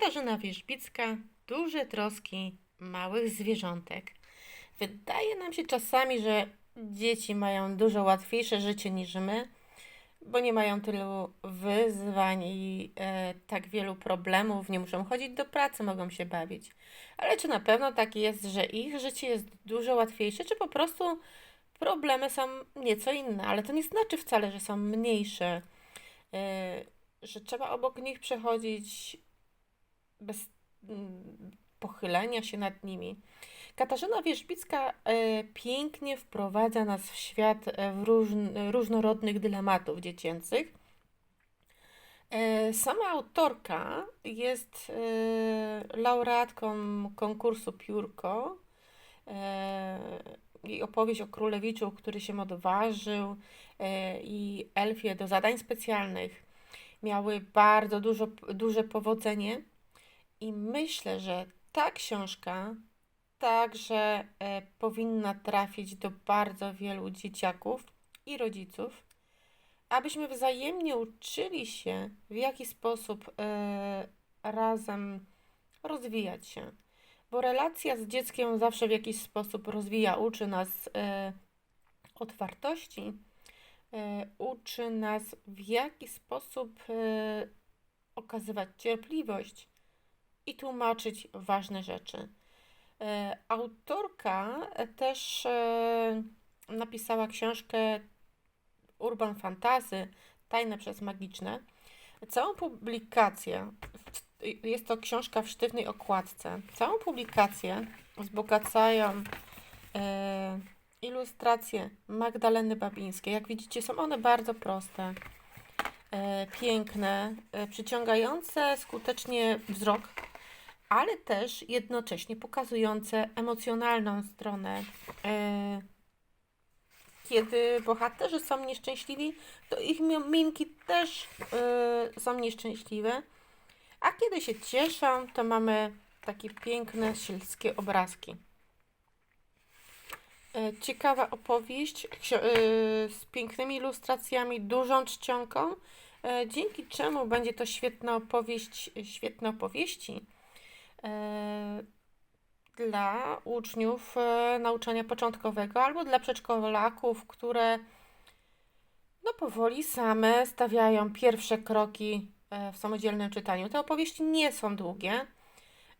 Katarzyna Wierzbicka, duże troski małych zwierzątek. Wydaje nam się czasami, że dzieci mają dużo łatwiejsze życie niż my, bo nie mają tylu wyzwań i e, tak wielu problemów, nie muszą chodzić do pracy, mogą się bawić. Ale czy na pewno tak jest, że ich życie jest dużo łatwiejsze, czy po prostu problemy są nieco inne? Ale to nie znaczy wcale, że są mniejsze, e, że trzeba obok nich przechodzić bez mm, pochylenia się nad nimi. Katarzyna Wierzbicka e, pięknie wprowadza nas w świat e, różnorodnych dylematów dziecięcych. E, Sama autorka jest laureatką konkursu Piórko. Jej opowieść o królewiczu, który się odważył i elfie do zadań specjalnych miały bardzo dużo, duże powodzenie. I myślę, że ta książka także e, powinna trafić do bardzo wielu dzieciaków i rodziców, abyśmy wzajemnie uczyli się, w jaki sposób e, razem rozwijać się. Bo relacja z dzieckiem zawsze w jakiś sposób rozwija, uczy nas e, otwartości, uczy nas w jaki sposób okazywać cierpliwość i tłumaczyć ważne rzeczy. E, Autorka też e, napisała książkę Urban Fantasy Tajne przez Magiczne. Całą publikację, jest to książka w sztywnej okładce, całą publikację wzbogacają e, ilustracje Magdaleny Babińskiej. Jak widzicie, są one bardzo proste, piękne, przyciągające skutecznie wzrok ale też jednocześnie pokazujące emocjonalną stronę. E, Kiedy bohaterzy są nieszczęśliwi, to ich mi- minki też e, są nieszczęśliwe, a kiedy się cieszą, to mamy takie piękne, sielskie obrazki. E, Ciekawa opowieść z pięknymi ilustracjami, dużą czcionką, dzięki czemu będzie to świetna opowieść, świetne opowieści dla uczniów e, nauczania początkowego albo dla przedszkolaków, które no powoli same stawiają pierwsze kroki e, w samodzielnym czytaniu. Te opowieści nie są długie.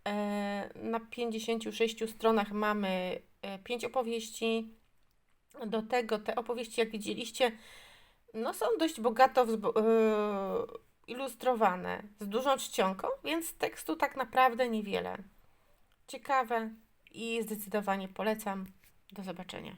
E, Na 56 stronach mamy 5 opowieści. Do tego te opowieści, jak widzieliście, no są dość bogato e, ilustrowane, z dużą czcionką, więc tekstu tak naprawdę niewiele. Ciekawe i zdecydowanie polecam. Do zobaczenia.